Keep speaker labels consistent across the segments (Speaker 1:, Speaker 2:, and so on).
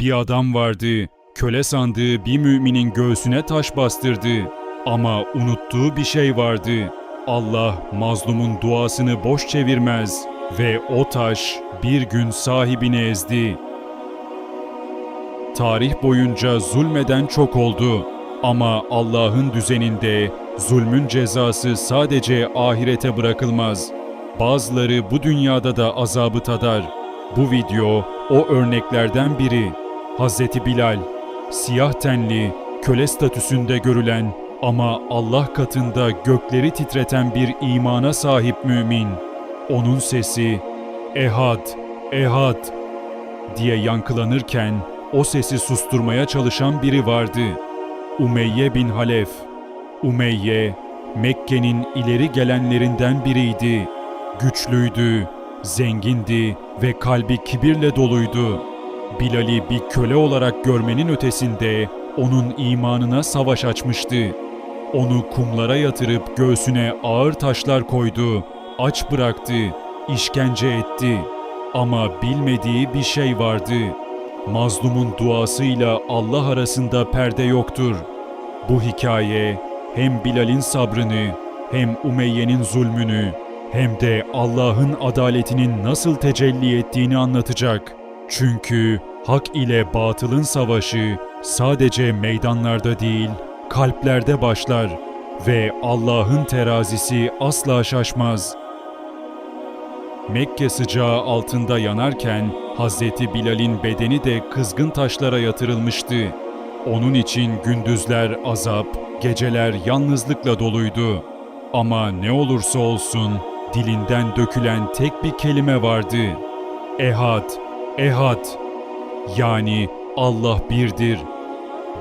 Speaker 1: Bir adam vardı, köle sandığı bir müminin göğsüne taş bastırdı. Ama unuttuğu bir şey vardı. Allah mazlumun duasını boş çevirmez ve o taş bir gün sahibini ezdi. Tarih boyunca zulmeden çok oldu ama Allah'ın düzeninde zulmün cezası sadece ahirete bırakılmaz. Bazıları bu dünyada da azabı tadar. Bu video o örneklerden biri. Hazreti Bilal, siyah tenli, köle statüsünde görülen ama Allah katında gökleri titreten bir imana sahip mümin. Onun sesi Ehad, Ehad diye yankılanırken o sesi susturmaya çalışan biri vardı. Umeyye bin Halef. Umeyye, Mekke'nin ileri gelenlerinden biriydi. Güçlüydü, zengindi ve kalbi kibirle doluydu. Bilal'i bir köle olarak görmenin ötesinde onun imanına savaş açmıştı. Onu kumlara yatırıp göğsüne ağır taşlar koydu, aç bıraktı, işkence etti. Ama bilmediği bir şey vardı. Mazlumun duasıyla Allah arasında perde yoktur. Bu hikaye hem Bilal'in sabrını, hem Umeyye'nin zulmünü, hem de Allah'ın adaletinin nasıl tecelli ettiğini anlatacak. Çünkü hak ile batılın savaşı sadece meydanlarda değil, kalplerde başlar ve Allah'ın terazisi asla şaşmaz. Mekke sıcağı altında yanarken Hazreti Bilal'in bedeni de kızgın taşlara yatırılmıştı. Onun için gündüzler azap, geceler yalnızlıkla doluydu. Ama ne olursa olsun dilinden dökülen tek bir kelime vardı. Ehad, Ehad. Yani Allah birdir.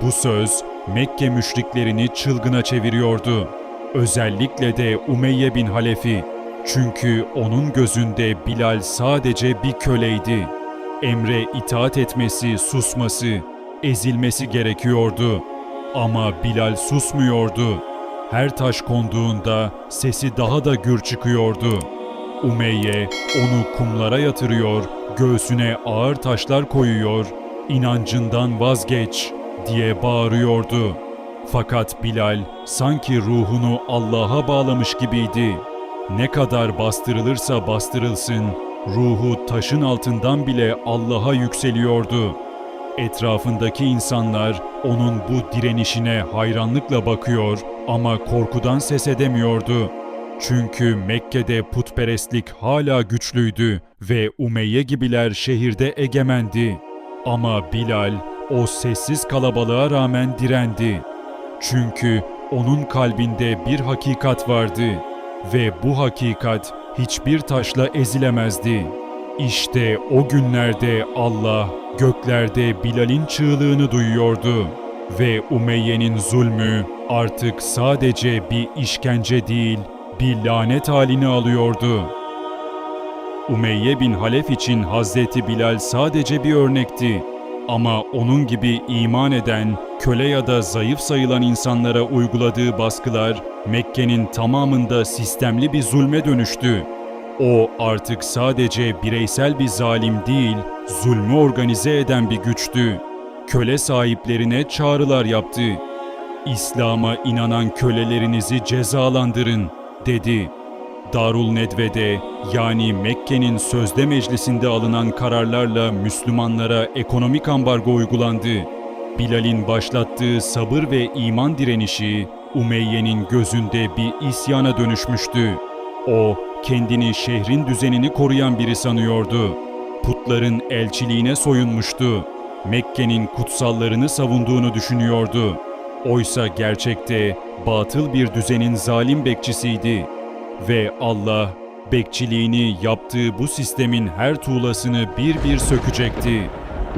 Speaker 1: Bu söz Mekke müşriklerini çılgına çeviriyordu. Özellikle de Umeyye bin Halef'i. Çünkü onun gözünde Bilal sadece bir köleydi. Emre itaat etmesi, susması, ezilmesi gerekiyordu. Ama Bilal susmuyordu. Her taş konduğunda sesi daha da gür çıkıyordu. Umeyye onu kumlara yatırıyor, göğsüne ağır taşlar koyuyor, inancından vazgeç diye bağırıyordu. Fakat Bilal sanki ruhunu Allah'a bağlamış gibiydi. Ne kadar bastırılırsa bastırılsın, ruhu taşın altından bile Allah'a yükseliyordu. Etrafındaki insanlar onun bu direnişine hayranlıkla bakıyor ama korkudan ses edemiyordu. Çünkü Mekke'de putperestlik hala güçlüydü ve Umeyye gibiler şehirde egemendi. Ama Bilal o sessiz kalabalığa rağmen direndi. Çünkü onun kalbinde bir hakikat vardı ve bu hakikat hiçbir taşla ezilemezdi. İşte o günlerde Allah göklerde Bilal'in çığlığını duyuyordu ve Umeyye'nin zulmü artık sadece bir işkence değil, bir lanet halini alıyordu. Umeyye bin Halef için Hazreti Bilal sadece bir örnekti. Ama onun gibi iman eden, köle ya da zayıf sayılan insanlara uyguladığı baskılar Mekke'nin tamamında sistemli bir zulme dönüştü. O artık sadece bireysel bir zalim değil, zulmü organize eden bir güçtü. Köle sahiplerine çağrılar yaptı. İslam'a inanan kölelerinizi cezalandırın, dedi. Darul Nedve'de yani Mekke'nin sözde meclisinde alınan kararlarla Müslümanlara ekonomik ambargo uygulandı. Bilal'in başlattığı sabır ve iman direnişi Umeyye'nin gözünde bir isyana dönüşmüştü. O kendini şehrin düzenini koruyan biri sanıyordu. Putların elçiliğine soyunmuştu. Mekke'nin kutsallarını savunduğunu düşünüyordu. Oysa gerçekte batıl bir düzenin zalim bekçisiydi ve Allah bekçiliğini yaptığı bu sistemin her tuğlasını bir bir sökecekti.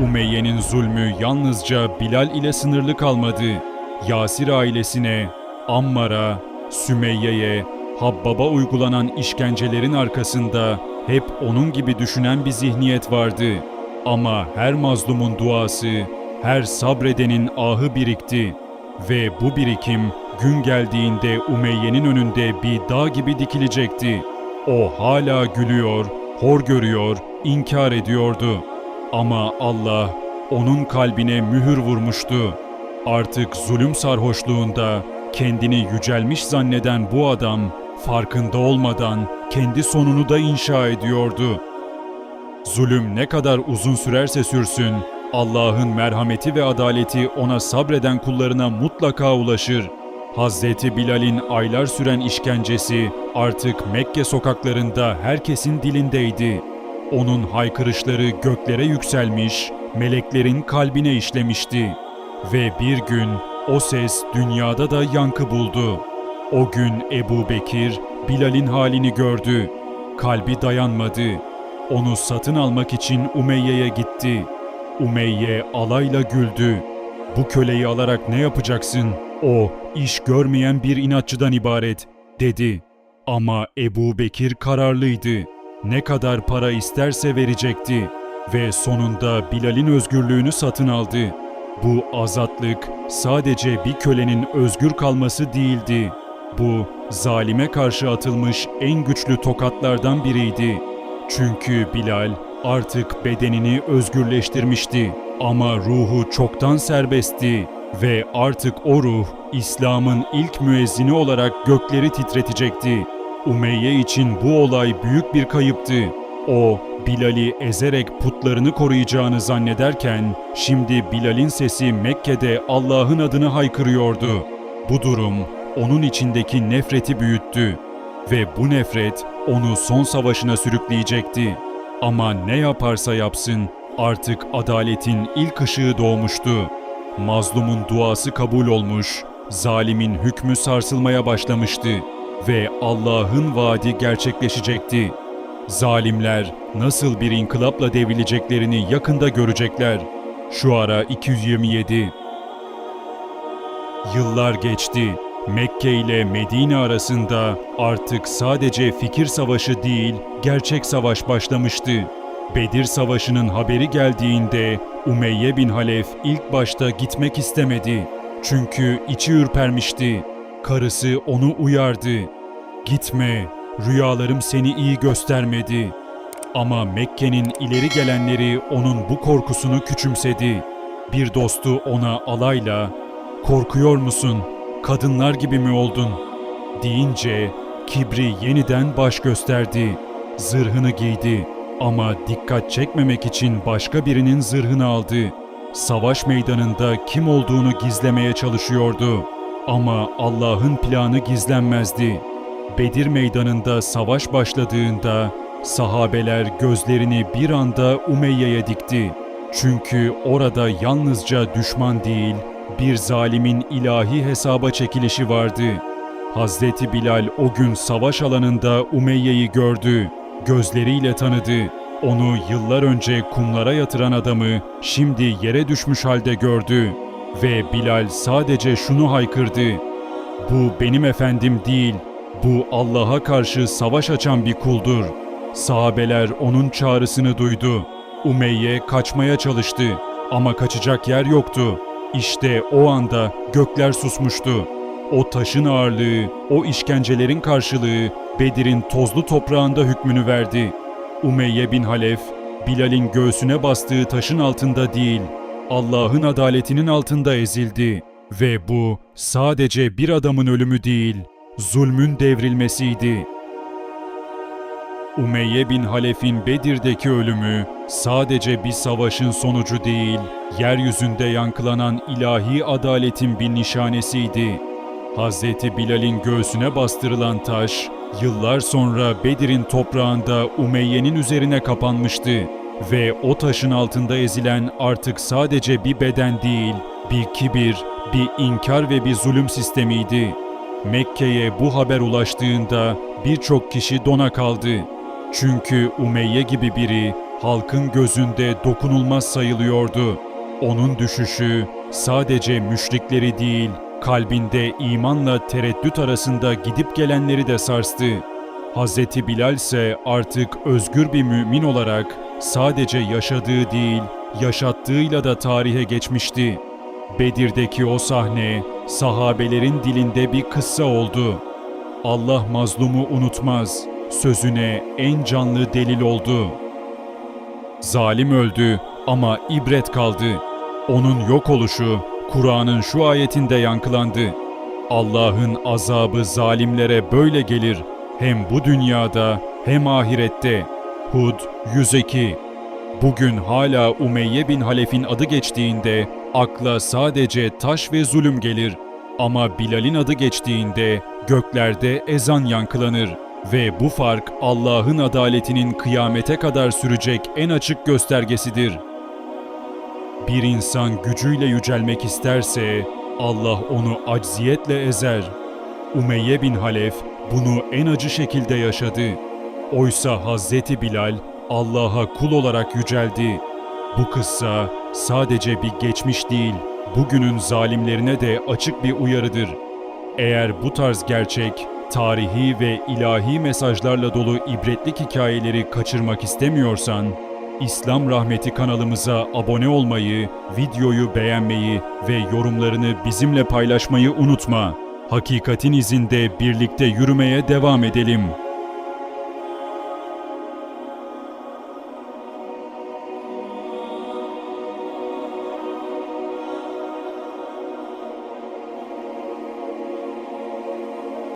Speaker 1: Umeyye'nin zulmü yalnızca Bilal ile sınırlı kalmadı. Yasir ailesine, Ammar'a, Sümeyye'ye, Habbab'a uygulanan işkencelerin arkasında hep onun gibi düşünen bir zihniyet vardı. Ama her mazlumun duası, her sabredenin ahı birikti ve bu birikim gün geldiğinde Umeyye'nin önünde bir dağ gibi dikilecekti. O hala gülüyor, hor görüyor, inkar ediyordu. Ama Allah onun kalbine mühür vurmuştu. Artık zulüm sarhoşluğunda kendini yücelmiş zanneden bu adam farkında olmadan kendi sonunu da inşa ediyordu. Zulüm ne kadar uzun sürerse sürsün, Allah'ın merhameti ve adaleti ona sabreden kullarına mutlaka ulaşır. Hazreti Bilal'in aylar süren işkencesi artık Mekke sokaklarında herkesin dilindeydi. Onun haykırışları göklere yükselmiş, meleklerin kalbine işlemişti. Ve bir gün o ses dünyada da yankı buldu. O gün Ebu Bekir, Bilal'in halini gördü. Kalbi dayanmadı. Onu satın almak için Umeyye'ye gitti. Umeyye alayla güldü. Bu köleyi alarak ne yapacaksın? O, iş görmeyen bir inatçıdan ibaret, dedi. Ama Ebu Bekir kararlıydı. Ne kadar para isterse verecekti. Ve sonunda Bilal'in özgürlüğünü satın aldı. Bu azatlık sadece bir kölenin özgür kalması değildi. Bu zalime karşı atılmış en güçlü tokatlardan biriydi. Çünkü Bilal artık bedenini özgürleştirmişti ama ruhu çoktan serbestti ve artık o ruh İslam'ın ilk müezzini olarak gökleri titretecekti. Umeyye için bu olay büyük bir kayıptı. O, Bilal'i ezerek putlarını koruyacağını zannederken, şimdi Bilal'in sesi Mekke'de Allah'ın adını haykırıyordu. Bu durum, onun içindeki nefreti büyüttü. Ve bu nefret, onu son savaşına sürükleyecekti. Ama ne yaparsa yapsın, artık adaletin ilk ışığı doğmuştu. Mazlumun duası kabul olmuş, zalimin hükmü sarsılmaya başlamıştı ve Allah'ın vaadi gerçekleşecekti. Zalimler nasıl bir inkılapla devrileceklerini yakında görecekler. Şu ara 227 Yıllar geçti. Mekke ile Medine arasında artık sadece fikir savaşı değil, gerçek savaş başlamıştı. Bedir Savaşı'nın haberi geldiğinde Umeyye bin Halef ilk başta gitmek istemedi. Çünkü içi ürpermişti. Karısı onu uyardı. Gitme, rüyalarım seni iyi göstermedi. Ama Mekke'nin ileri gelenleri onun bu korkusunu küçümsedi. Bir dostu ona alayla, ''Korkuyor musun? Kadınlar gibi mi oldun?'' deyince kibri yeniden baş gösterdi. Zırhını giydi ama dikkat çekmemek için başka birinin zırhını aldı. Savaş meydanında kim olduğunu gizlemeye çalışıyordu. Ama Allah'ın planı gizlenmezdi. Bedir meydanında savaş başladığında sahabeler gözlerini bir anda Umeyye'ye dikti. Çünkü orada yalnızca düşman değil, bir zalimin ilahi hesaba çekilişi vardı. Hazreti Bilal o gün savaş alanında Umeyye'yi gördü, gözleriyle tanıdı. Onu yıllar önce kumlara yatıran adamı şimdi yere düşmüş halde gördü ve Bilal sadece şunu haykırdı. Bu benim efendim değil, bu Allah'a karşı savaş açan bir kuldur. Sahabeler onun çağrısını duydu. Umeyye kaçmaya çalıştı ama kaçacak yer yoktu. İşte o anda gökler susmuştu. O taşın ağırlığı, o işkencelerin karşılığı Bedir'in tozlu toprağında hükmünü verdi. Umeyye bin Halef, Bilal'in göğsüne bastığı taşın altında değil, Allah'ın adaletinin altında ezildi. Ve bu sadece bir adamın ölümü değil, zulmün devrilmesiydi. Umeyye bin Halef'in Bedir'deki ölümü sadece bir savaşın sonucu değil, yeryüzünde yankılanan ilahi adaletin bir nişanesiydi. Hazreti Bilal'in göğsüne bastırılan taş, yıllar sonra Bedir'in toprağında Umeyye'nin üzerine kapanmıştı ve o taşın altında ezilen artık sadece bir beden değil, bir kibir, bir inkar ve bir zulüm sistemiydi. Mekke'ye bu haber ulaştığında birçok kişi dona kaldı. Çünkü Umeyye gibi biri halkın gözünde dokunulmaz sayılıyordu. Onun düşüşü sadece müşrikleri değil, kalbinde imanla tereddüt arasında gidip gelenleri de sarstı. Hz. Bilal ise artık özgür bir mümin olarak sadece yaşadığı değil, yaşattığıyla da tarihe geçmişti. Bedir'deki o sahne sahabelerin dilinde bir kıssa oldu. Allah mazlumu unutmaz. Sözüne en canlı delil oldu. Zalim öldü ama ibret kaldı. Onun yok oluşu Kur'an'ın şu ayetinde yankılandı. Allah'ın azabı zalimlere böyle gelir. Hem bu dünyada hem ahirette. Hud 102 Bugün hala Umeyye bin Halef'in adı geçtiğinde akla sadece taş ve zulüm gelir. Ama Bilal'in adı geçtiğinde göklerde ezan yankılanır ve bu fark Allah'ın adaletinin kıyamete kadar sürecek en açık göstergesidir. Bir insan gücüyle yücelmek isterse Allah onu acziyetle ezer. Umeyye bin Halef bunu en acı şekilde yaşadı. Oysa Hazreti Bilal Allah'a kul olarak yüceldi. Bu kıssa sadece bir geçmiş değil, bugünün zalimlerine de açık bir uyarıdır. Eğer bu tarz gerçek, tarihi ve ilahi mesajlarla dolu ibretlik hikayeleri kaçırmak istemiyorsan, İslam Rahmeti kanalımıza abone olmayı, videoyu beğenmeyi ve yorumlarını bizimle paylaşmayı unutma. Hakikatin izinde birlikte yürümeye devam edelim.